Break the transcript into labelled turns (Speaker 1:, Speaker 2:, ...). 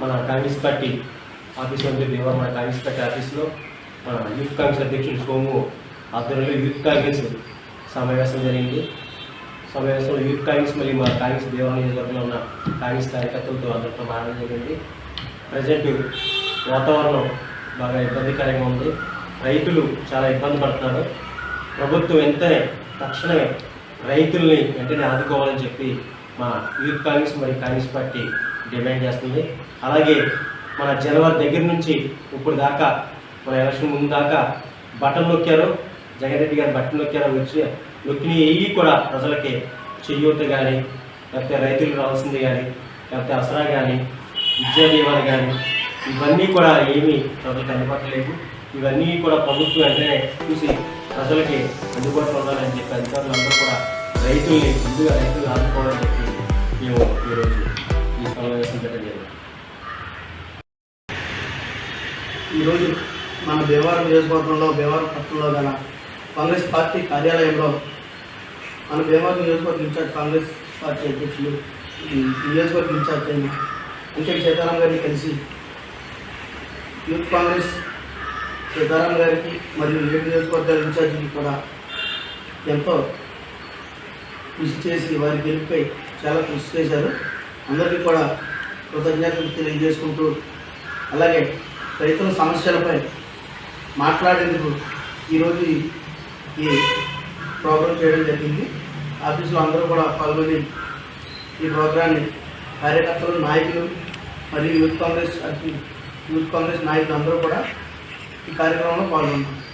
Speaker 1: మన Congress party office ఉంది భీమవరం మన కాంగ్రెస్ పార్టీ ఆఫీస్లో మన యూత్ కాంగ్రెస్ అధ్యక్షుడు సోము ఆధ్వర్యంలో యూత్ కాంగ్రెస్ సమావేశం జరిగింది. సమావేశంలో యూత్ కాంగ్రెస్ మరియు మా కాంగ్రెస్ దేవాలయ నియోజకవర్గంలో ఉన్న కాంగ్రెస్ కార్యకర్తలతో అందరితో మాట్లాడడం జరిగింది. ప్రజెంట్ వాతావరణం బాగా ఇబ్బందికరంగా ఉంది. రైతులు చాలా ఇబ్బంది పడుతున్నారు. ప్రభుత్వం వెంటనే తక్షణమే రైతుల్ని వెంటనే ఆదుకోవాలని చెప్పి మా యూత్ కాంగ్రెస్ మరియు కాంగ్రెస్ పార్టీ డిమాండ్ చేస్తుంది. అలాగే మన జనవరి దగ్గర నుంచి ఇప్పుడు దాకా మన ఎలక్షన్ ముందు దాకా బటన్ నొక్కారు. జగన్ రెడ్డి గారు బటన్ నొక్కారు. వచ్చి నొక్కిన ఏవి కూడా ప్రజలకి చెయ్యూత కానీ లేకపోతే రైతులకు రావాల్సింది కానీ లేకపోతే అసరా కానీ విద్యా దీవాలు కానీ ఇవన్నీ కూడా ఏమీ ప్రజలకు అందుబాటులేదు ఇవన్నీ కూడా ప్రభుత్వం వెంటనే చూసి ప్రజలకి అందుబాటులో ఉండాలని చెప్పి అధికారులు అందరూ కూడా రైతుల్ని ముందుగా రైతులు ఆదుకోవాలని చెప్పి మేము ఈరోజు ఈ సమావేశం పెట్టడం జరిగింది
Speaker 2: ఈరోజు మన భీమవరం నియోజకవర్గంలో భీమవరం పట్టణంలో గల కాంగ్రెస్ పార్టీ కార్యాలయంలో మన భీమవరం నియోజకవర్గ ఇన్ఛార్జ్ కాంగ్రెస్ పార్టీ అధ్యక్షులు ఈ నియోజకవర్గ ఇన్ఛార్జ్ అయిన వెంకట సీతారాం గారిని కలిసి యూత్ కాంగ్రెస్ సీతారాం గారికి మరియు ఏడు నియోజకవర్గాల ఇన్ఛార్జికి కూడా ఎంతో కృషి చేసి వారి గెలుపుపై చాలా కృషి చేశారు. అందరికీ కూడా కృతజ్ఞతలు తెలియజేసుకుంటూ అలాగే రైతుల సమస్యలపై మాట్లాడేందుకు ఈరోజు ఈ- ప్రోగ్రాం చేయడం జరిగింది. ఆఫీసులో అందరూ కూడా పాల్గొని ఈ ప్రోగ్రాన్ని కార్యకర్తలు నాయకులు మరియు యూత్ కాంగ్రెస్ యూత్ కాంగ్రెస్ నాయకులు అందరూ కూడా ఈ కార్యక్రమంలో పాల్గొన్నారు.